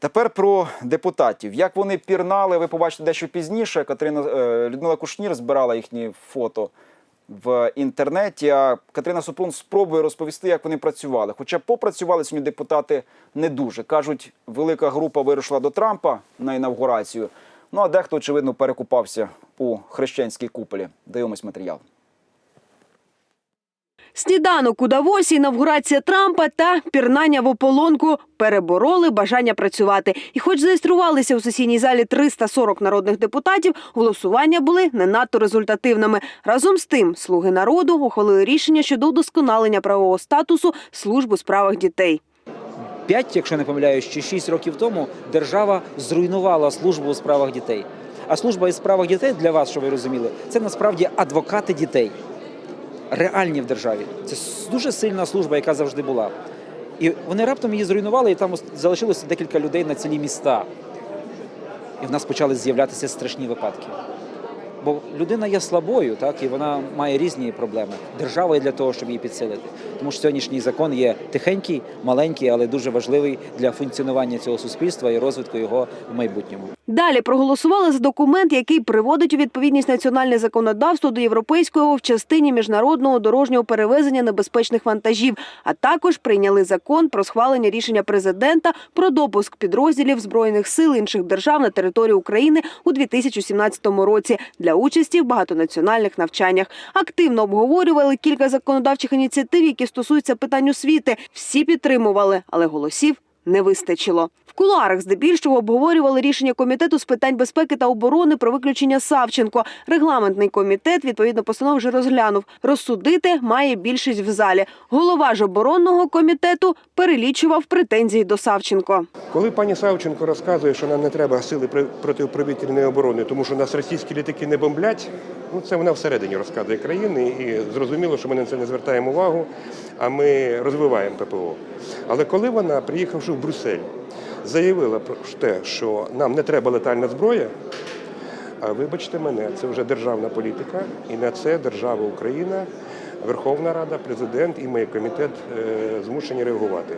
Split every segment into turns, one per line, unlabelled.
Тепер про депутатів. Як вони пірнали, ви побачите дещо пізніше. Катерина е, Людмила Кушнір збирала їхні фото в інтернеті. А Катерина Супрун спробує розповісти, як вони працювали. Хоча попрацювали сьогодні депутати не дуже. кажуть, велика група вирушила до Трампа на інавгурацію. Ну а дехто, очевидно, перекупався у хрещенській куполі. Дивимось матеріал.
Сніданок у Давосі, інавгурація Трампа та пірнання в ополонку перебороли бажання працювати. І хоч зареєструвалися у сесійній залі 340 народних депутатів, голосування були не надто результативними. Разом з тим, слуги народу ухвалили рішення щодо удосконалення правового статусу служб у справах дітей.
П'ять, якщо не помиляюсь, чи шість років тому держава зруйнувала службу у справах дітей. А служба із справах дітей для вас, що ви розуміли, це насправді адвокати дітей. Реальні в державі. Це дуже сильна служба, яка завжди була. І вони раптом її зруйнували, і там залишилося декілька людей на цілі міста. І в нас почали з'являтися страшні випадки. Бо людина є слабою, так і вона має різні проблеми. Держава є для того, щоб її підсилити. Тому що сьогоднішній закон є тихенький, маленький, але дуже важливий для функціонування цього суспільства і розвитку його в майбутньому.
Далі проголосували за документ, який приводить у відповідність національне законодавство до європейського в частині міжнародного дорожнього перевезення небезпечних вантажів. А також прийняли закон про схвалення рішення президента про допуск підрозділів збройних сил інших держав на територію України у 2017 році для участі в багатонаціональних навчаннях. Активно обговорювали кілька законодавчих ініціатив, які стосуються питань освіти. Всі підтримували, але голосів не вистачило. В кулуарах здебільшого обговорювали рішення комітету з питань безпеки та оборони про виключення Савченко. Регламентний комітет відповідно постанов вже розглянув. Розсудити має більшість в залі. Голова ж оборонного комітету перелічував претензії до Савченко.
Коли пані Савченко розказує, що нам не треба сили протиповітряної оборони, тому що нас російські літаки не бомблять, ну це вона всередині розказує країни, і зрозуміло, що ми на це не звертаємо увагу, а ми розвиваємо ППО. Але коли вона, приїхавши в Брюссель, заявила про те, що нам не треба летальна зброя, а вибачте мене, це вже державна політика, і на це держава Україна, Верховна Рада, президент і мій комітет е, змушені реагувати.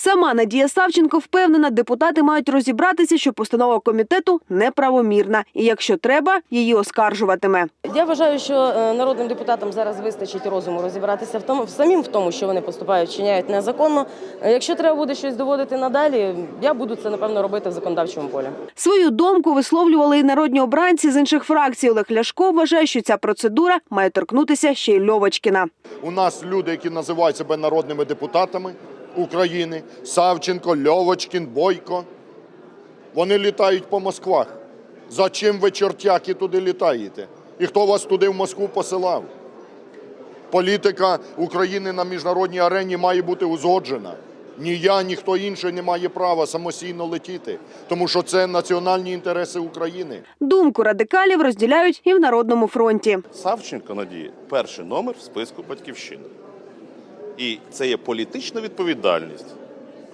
Сама Надія Савченко впевнена, депутати мають розібратися, що постанова комітету неправомірна, і якщо треба, її оскаржуватиме.
Я вважаю, що е, народним депутатам зараз вистачить розуму розібратися в тому, в самим в тому, що вони поступають, вчиняють незаконно. Е, Якщо треба буде щось доводити надалі, я буду це напевно робити в законодавчому полі.
Свою думку висловлювали і народні обранці з інших фракцій. Олег Ляшко вважає, що ця процедура має торкнутися ще й Льовочкіна.
У нас люди, які називають себе народними депутатами України, Савченко, Льовочкін, Бойко. Вони літають по Москвах. За чим ви, чортяки, туди літаєте? І хто вас туди в Москву посилав? Політика України на міжнародній арені має бути узгоджена. Ні я, ні хто інший не має права самостійно летіти, тому що це національні інтереси України.
Думку радикалів розділяють і в Народному фронті.
Савченко Надія перший номер в списку батьківщини. І це є політична відповідальність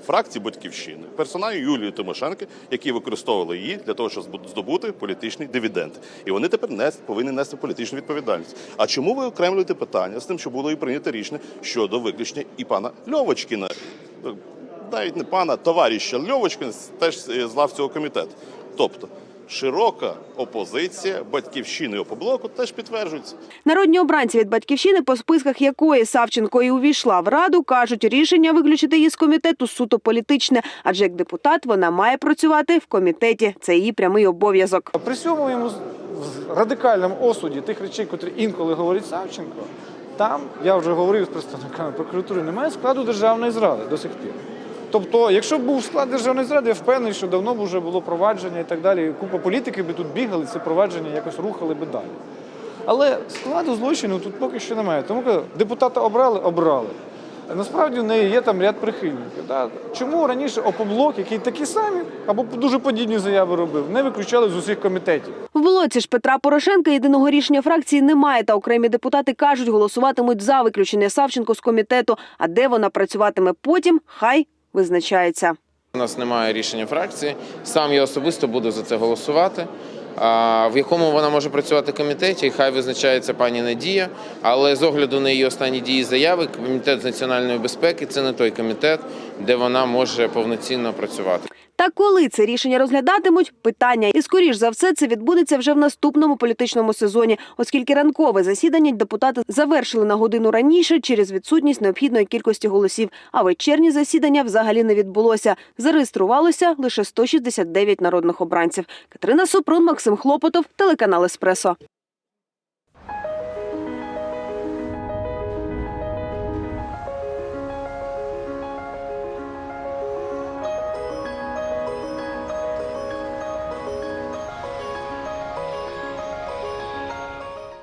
фракції батьківщини, персоналі Юлії Тимошенки, які використовували її для того, щоб здобути політичний дивіденд. І вони тепер нес, повинні нести політичну відповідальність. А чому ви окремлюєте питання з тим, що було і прийнято рішення щодо виключення і пана Льовочкіна? Навіть не пана, товариша Льовочкіна теж з лав цього комітету. Тобто широка опозиція батьківщини і опоблоку теж підтверджується.
Народні обранці від батьківщини, по списках якої Савченко і увійшла в раду, кажуть, рішення виключити її з комітету суто політичне, адже як депутат вона має працювати в комітеті. Це її прямий обов'язок.
При цьому йому з- в радикальному осуді тих речей, котрі інколи говорить Савченко, там я вже говорив з представниками прокуратури, немає складу державної зради до сих пір. Тобто, якщо б був склад державної зради, я впевнений, що давно б вже було провадження і так далі. Купа політиків би тут бігали, це провадження якось рухали би далі. Але складу злочину тут поки що немає. Тому депутата обрали, обрали. Насправді в неї є там ряд прихильників. Да? Чому раніше опоблок, який такі самі або дуже подібні заяви робив, не виключали з усіх комітетів?
В блоці ж Петра Порошенка єдиного рішення фракції немає, та окремі депутати кажуть, голосуватимуть за виключення Савченко з комітету. А де вона працюватиме потім, хай визначається.
У нас немає рішення фракції. Сам я особисто буду за це голосувати. В якому вона може працювати комітеті, хай визначається пані Надія. Але з огляду на її останні дії заяви, комітет з національної безпеки це не той комітет, де вона може повноцінно працювати.
Та коли це рішення розглядатимуть, питання. І скоріш за все це відбудеться вже в наступному політичному сезоні, оскільки ранкове засідання депутати завершили на годину раніше через відсутність необхідної кількості голосів. А вечірнє засідання взагалі не відбулося. Зареєструвалося лише 169 народних обранців. Катерина Супрун, Максим Хлопотов, телеканал Еспресо.